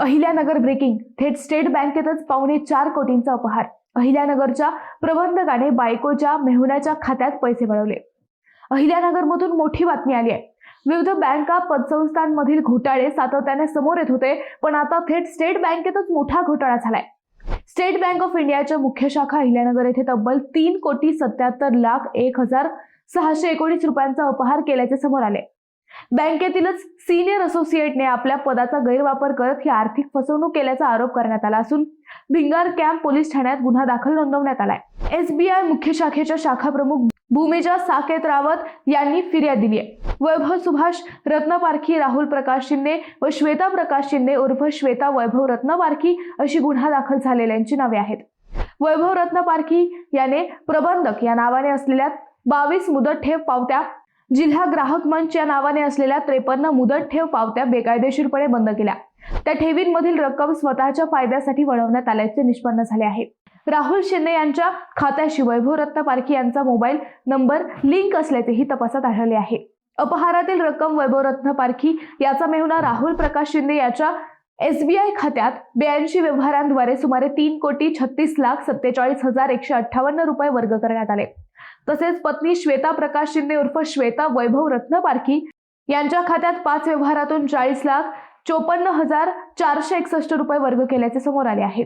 Ahilyanagar breaking थेट state बँकेतच पावणे चार कोटींचा अपहार अहिल्यानगरच्या प्रबंधकाने बायकोच्या मेहुण्याच्या खात्यात पैसे मिळवले. अहिल्यानगरमधून मोठी बातमी आली आहे. विविध बँका पतसंस्थांमधील घोटाळे सातत्याने समोर येत होते पण आता थेट स्टेट बँकेतच मोठा घोटाळा झालाय. स्टेट बँक ऑफ इंडियाच्या मुख्य शाखा अहिल्यानगर येथे तब्बल तीन कोटी सत्याहत्तर लाख एक हजार सहाशे एकोणीस रुपयांचा अपहार केल्याचे समोर आले. बँकेतीलच सिनियर असोसिएटने आपल्या पदाचा गैरवापर करत ही आर्थिक फसवणूक केल्याचा आरोप करण्यात आला असून भिंगार कॅम्प पोलीस ठाण्यात गुन्हा दाखल नोंदवण्यात आलाय. एसबीआय मुख्य शाखेच्या शाखा प्रमुख भूमिजा साकेत रावत यांनी फिर्याद दिली आहे. वैभव सुभाष रत्नपारखी राहुल प्रकाश शिंदे व श्वेता प्रकाश शिंदे उर्फ श्वेता वैभव रत्नपारखी अशी गुन्हा दाखल झालेल्यांची नावे आहेत. वैभव रत्नपारखी याने प्रबंधक या नावाने असलेल्या बावीस मुदत ठेव पावत्या जिल्हा ग्राहक मंच या नावाने असलेल्या त्रेपन्न मुदत ठेव पावत्या बेकायदेशीरपणे बंद केल्या. त्या ठेवींमधील रक्कम स्वतःच्या फायद्यासाठी वळवण्यात आल्याचे निष्पन्न झाले आहे. राहुल शिंदे यांच्या खात्याशी वैभव रत्न पारखी यांचा मोबाईल नंबर लिंक असल्याचेही तपासात आढळले आहे. अपहारातील रक्कम वैभव रत्न पारखी याचा मेहुणा राहुल प्रकाश शिंदे याच्या एसबीआय खात्यात ब्याऐंशी व्यवहारांद्वारे सुमारे तीन कोटी छत्तीस लाख सत्तेचाळीस हजार एकशे अठ्ठावन्न रुपये वर्ग करण्यात आले. तसेच पत्नी श्वेता प्रकाश शिंदे उर्फ श्वेता वैभव रत्नपारखी यांच्या खात्यात पाच व्यवहारातून चाळीस लाख चोपन्न हजार चारशे एकसष्ट रुपये वर्ग केल्याचे समोर आले आहे.